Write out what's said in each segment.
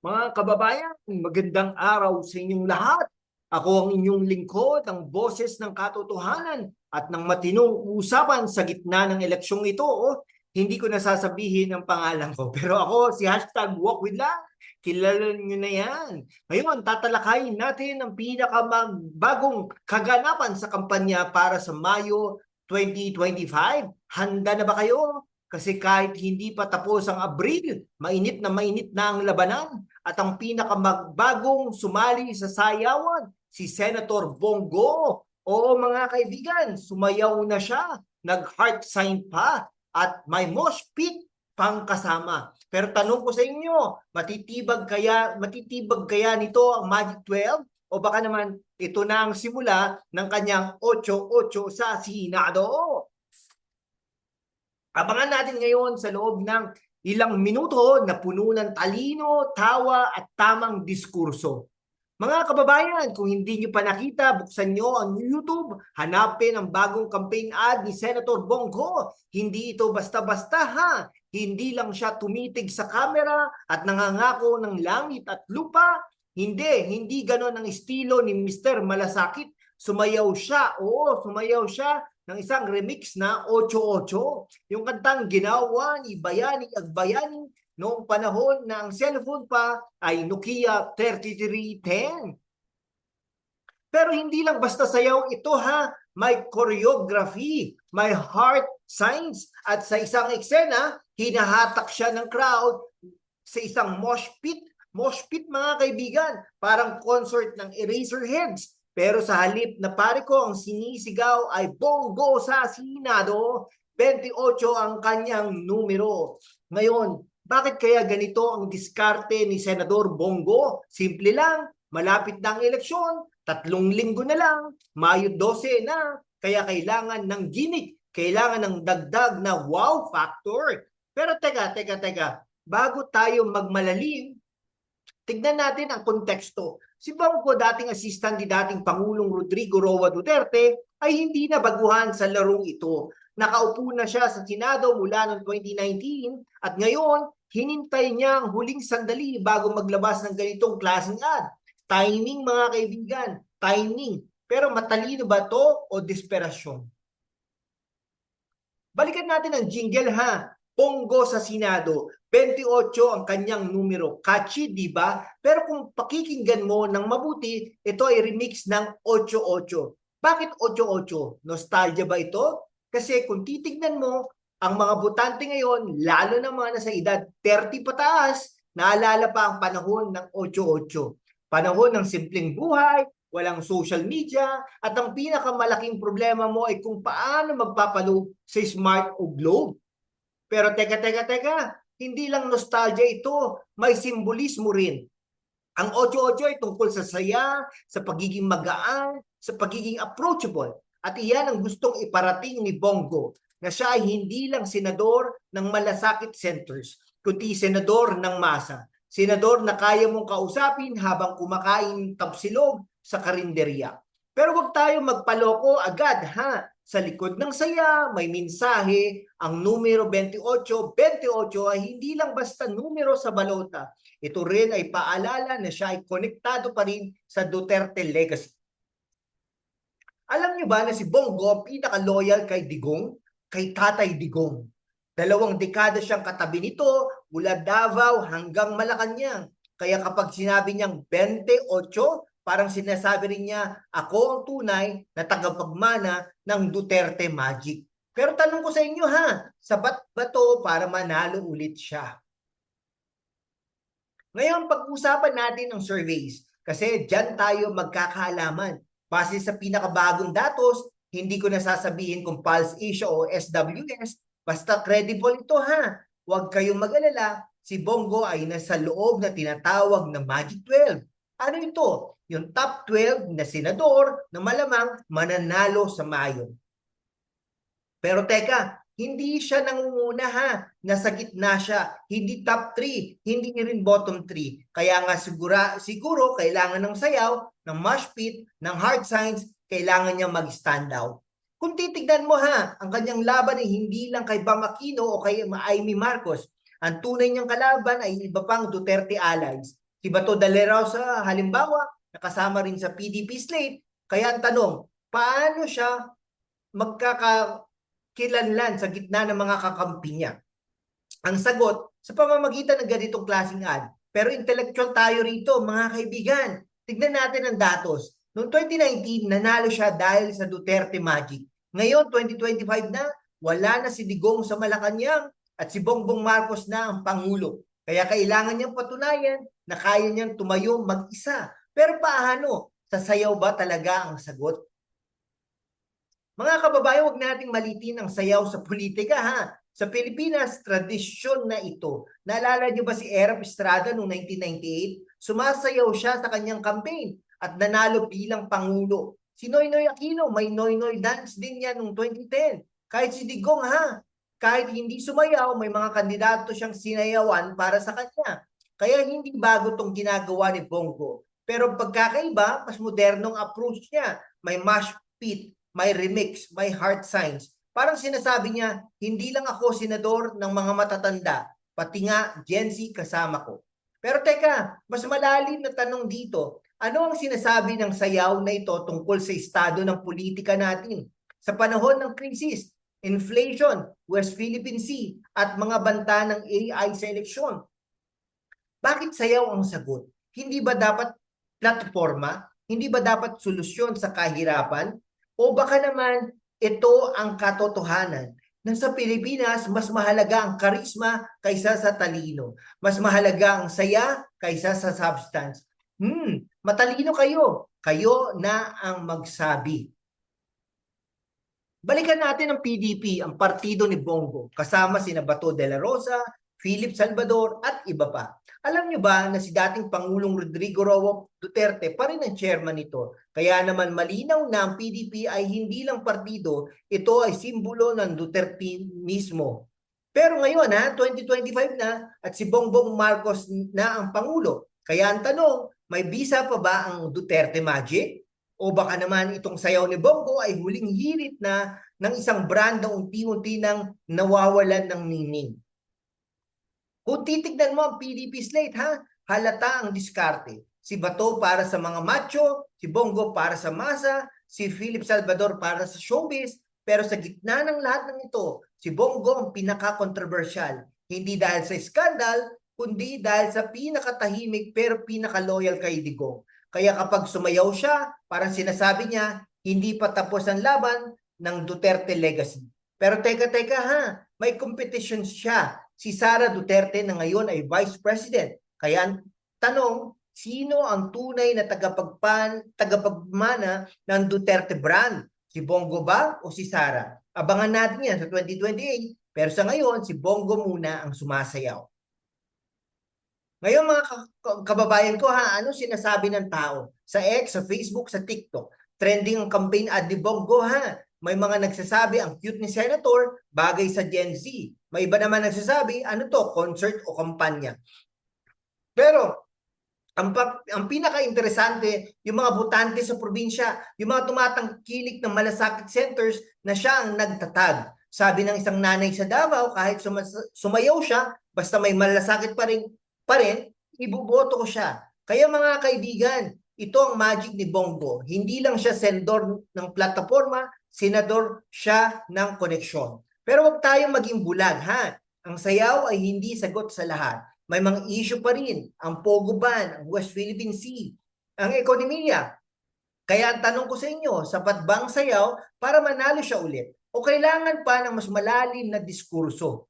Mga kababayan, magandang araw sa inyong lahat. Ako ang inyong lingkod, ang boses ng katotohanan at ng matinong usapan sa gitna ng eleksyong ito. Oh, hindi ko nasasabihin ang pangalan ko, pero ako si hashtag walk with lang. Kilala nyo na yan. Ngayon, tatalakayin natin ang pinakamagagong kaganapan sa kampanya para sa Mayo 2025. Handa na ba kayo? Kasi kahit hindi pa tapos ang Abril, mainit na mainit na ang labanan at ang pinakamagbagong sumali sa sayawan, si Senator Bongo. Oo mga kaibigan, sumayaw na siya, nag-heart sign pa at may mosh pit pang kasama. Pero tanong ko sa inyo, matitibag kaya matitibag kaya nito ang Magic 12 o baka naman ito na ang simula ng kanyang 8-8 sa Senado? Abangan natin ngayon sa loob ng ilang minuto na puno ng talino, tawa at tamang diskurso. Mga kababayan, kung hindi nyo pa nakita, buksan nyo ang YouTube, hanapin ang bagong campaign ad ni Senator Bongo. Hindi ito basta-basta ha. Hindi lang siya tumitig sa camera at nangangako ng langit at lupa. Hindi, hindi ganon ang estilo ni Mr. Malasakit. Sumayaw siya, oo, sumayaw siya ng isang remix na 8-8. Yung kantang ginawa ni Bayani Agbayani noong panahon na ang cellphone pa ay Nokia 3310. Pero hindi lang basta sayaw ito ha, may choreography, may heart signs at sa isang eksena, hinahatak siya ng crowd sa isang mosh pit. Mosh pit mga kaibigan, parang concert ng Eraserheads. Pero sa halip na pare ko ang sinisigaw ay bongo sa Senado, 28 ang kanyang numero. Ngayon, bakit kaya ganito ang diskarte ni Senador Bongo? Simple lang, malapit na ang eleksyon, tatlong linggo na lang, Mayo 12 na, kaya kailangan ng gimmick, kailangan ng dagdag na wow factor. Pero teka, teka, teka, bago tayo magmalalim, tignan natin ang konteksto. Si Bongo, dating assistant ni dating Pangulong Rodrigo Roa Duterte, ay hindi na baguhan sa larong ito. Nakaupo na siya sa Senado mula noong 2019 at ngayon, hinintay niya ang huling sandali bago maglabas ng ganitong klaseng ad. Timing mga kaibigan, timing. Pero matalino ba to o desperasyon? Balikan natin ang jingle ha. Pongo sa Senado. 28 ang kanyang numero. Catchy, di ba? Pero kung pakikinggan mo ng mabuti, ito ay remix ng 88. Bakit 88? Nostalgia ba ito? Kasi kung titignan mo, ang mga butante ngayon, lalo na mga nasa edad 30 pataas, naalala pa ang panahon ng 88. Panahon ng simpleng buhay, walang social media, at ang pinakamalaking problema mo ay kung paano magpapalo sa smart o globe. Pero teka, teka, teka, hindi lang nostalgia ito, may simbolismo rin. Ang 88 ay tungkol sa saya, sa pagiging magaan, sa pagiging approachable. At iyan ang gustong iparating ni Bongo na siya ay hindi lang senador ng malasakit centers, kundi senador ng masa. Senador na kaya mong kausapin habang kumakain tapsilog sa karinderya. Pero huwag tayo magpaloko agad ha. Sa likod ng saya, may mensahe. Ang numero 28, 28 ay hindi lang basta numero sa balota. Ito rin ay paalala na siya ay konektado pa rin sa Duterte legacy. Alam niyo ba na si Bongo pinaka-loyal kay Digong? Kay Tatay Digong. Dalawang dekada siyang katabi nito mula Davao hanggang Malacanang. Kaya kapag sinabi niyang 28, parang sinasabi rin niya, ako ang tunay na tagapagmana ng Duterte Magic. Pero tanong ko sa inyo ha, sabat ba to para manalo ulit siya? Ngayon, pag-usapan natin ng surveys kasi dyan tayo magkakaalaman. Base sa pinakabagong datos, hindi ko nasasabihin kung Pulse Asia o SWS, basta credible ito ha. Huwag kayong mag-alala, si Bongo ay nasa loob na tinatawag na Magic 12. Ano ito? Yung top 12 na senador na malamang mananalo sa Mayo. Pero teka, hindi siya nangunguna ha. Nasa gitna siya. Hindi top 3, hindi rin bottom 3. Kaya nga sigura, siguro kailangan ng sayaw, ng mosh pit, ng hard signs, kailangan niya mag-stand out. Kung titignan mo ha, ang kanyang laban ay hindi lang kay Bam Aquino o kay Amy Marcos. Ang tunay niyang kalaban ay iba pang Duterte allies. Si Bato de la Rosa, halimbawa, nakasama rin sa PDP slate. Kaya ang tanong, paano siya magkakakilanlan sa gitna ng mga kakampi niya? Ang sagot, sa pamamagitan ng ganitong klaseng ad. Pero intellectual tayo rito, mga kaibigan. Tignan natin ang datos. Noong 2019, nanalo siya dahil sa Duterte Magic. Ngayon, 2025 na, wala na si Digong sa Malacanang at si Bongbong Marcos na ang Pangulo. Kaya kailangan niyang patunayan na kaya niyang tumayo mag-isa. Pero paano? Sasayaw ba talaga ang sagot? Mga kababayan, huwag nating malitin ang sayaw sa politika ha. Sa Pilipinas, tradisyon na ito. Naalala niyo ba si Erap Estrada noong 1998? Sumasayaw siya sa kanyang campaign at nanalo bilang Pangulo. Si Noynoy Aquino, may Noynoy dance din yan noong 2010. Kahit si Digong ha, kahit hindi sumayaw, may mga kandidato siyang sinayawan para sa kanya. Kaya hindi bago tong ginagawa ni Bongo. Pero pagkakaiba, mas modernong approach niya. May mash pit, may remix, may heart signs. Parang sinasabi niya, hindi lang ako senador ng mga matatanda, pati nga Gen Z kasama ko. Pero teka, mas malalim na tanong dito, ano ang sinasabi ng sayaw na ito tungkol sa estado ng politika natin? Sa panahon ng krisis, inflation, West Philippine Sea, at mga banta ng AI sa eleksyon. Bakit sayaw ang sagot? Hindi ba dapat platforma? Hindi ba dapat solusyon sa kahirapan? O baka naman ito ang katotohanan na sa Pilipinas, mas mahalaga ang karisma kaysa sa talino. Mas mahalaga ang saya kaysa sa substance. Hmm, matalino kayo. Kayo na ang magsabi. Balikan natin ang PDP, ang partido ni Bongo, kasama sina Bato de la Rosa, Philip Salvador at iba pa. Alam niyo ba na si dating Pangulong Rodrigo Roa Duterte pa rin ang chairman nito? Kaya naman malinaw na ang PDP ay hindi lang partido, ito ay simbolo ng Duterte mismo. Pero ngayon ha, 2025 na at si Bongbong Marcos na ang Pangulo. Kaya ang tanong, may bisa pa ba ang Duterte Magic? O baka naman itong sayaw ni Bongo ay huling hirit na ng isang brand na unti-unti nang nawawalan ng meaning. Kung titignan mo ang PDP slate ha, halata ang diskarte. Si Bato para sa mga macho, si Bongo para sa masa, si Philip Salvador para sa showbiz, pero sa gitna ng lahat ng ito, si Bongo ang pinaka-controversial. Hindi dahil sa skandal, kundi dahil sa pinakatahimik pero pinaka-loyal kay Digong. Kaya kapag sumayaw siya, parang sinasabi niya, hindi pa tapos ang laban ng Duterte legacy. Pero teka, teka ha, may competition siya. Si Sara Duterte na ngayon ay Vice President. Kaya tanong, sino ang tunay na tagapagpan, tagapagmana ng Duterte brand? Si Bongo ba o si Sara? Abangan natin yan sa 2028. Pero sa ngayon, si Bongo muna ang sumasayaw. Ngayon mga kababayan ko ha, ano sinasabi ng tao? Sa X, sa Facebook, sa TikTok. Trending ang campaign ad ni Bongo ha. May mga nagsasabi ang cute ni Senator bagay sa Gen Z. May iba naman nagsasabi ano to, concert o kampanya. Pero ang, ang pinaka-interesante, yung mga butante sa probinsya, yung mga tumatangkilik ng malasakit centers na siya ang nagtatag. Sabi ng isang nanay sa Davao, kahit sumayaw siya, basta may malasakit pa rin pa rin, ibuboto ko siya. Kaya mga kaibigan, ito ang magic ni Bongo. Hindi lang siya sendor ng plataforma, senador siya ng koneksyon. Pero wag tayong maging bulag, ha? Ang sayaw ay hindi sagot sa lahat. May mga issue pa rin, ang Pogo Ban, ang West Philippine Sea, ang ekonomiya. Kaya ang tanong ko sa inyo, sapat bang sayaw para manalo siya ulit? O kailangan pa ng mas malalim na diskurso?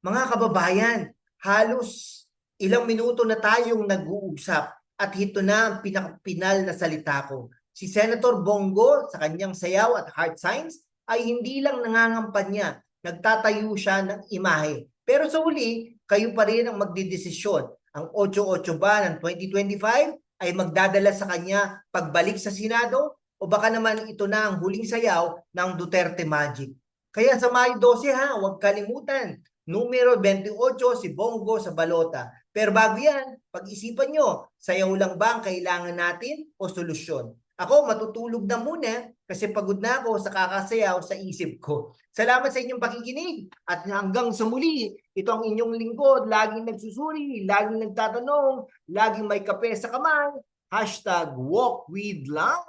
Mga kababayan, halos Ilang minuto na tayong nag-uusap at ito na ang pinakapinal na salita ko. Si Senator Bongo sa kanyang sayaw at heart signs ay hindi lang nangangampanya, nagtatayo siya ng imahe. Pero sa huli, kayo pa rin ang magdidesisyon. Ang 8-8 ba ng 2025 ay magdadala sa kanya pagbalik sa Senado o baka naman ito na ang huling sayaw ng Duterte Magic. Kaya sa Mayo 12 ha, huwag kalimutan, numero 28 si Bongo sa balota. Pero bago yan, pag-isipan nyo, sayaw lang ba ang kailangan natin o solusyon? Ako, matutulog na muna kasi pagod na ako sa kakasayaw sa isip ko. Salamat sa inyong pakikinig at hanggang sa muli, ito ang inyong lingkod, laging nagsusuri, laging nagtatanong, laging may kape sa kamay, hashtag walk with love.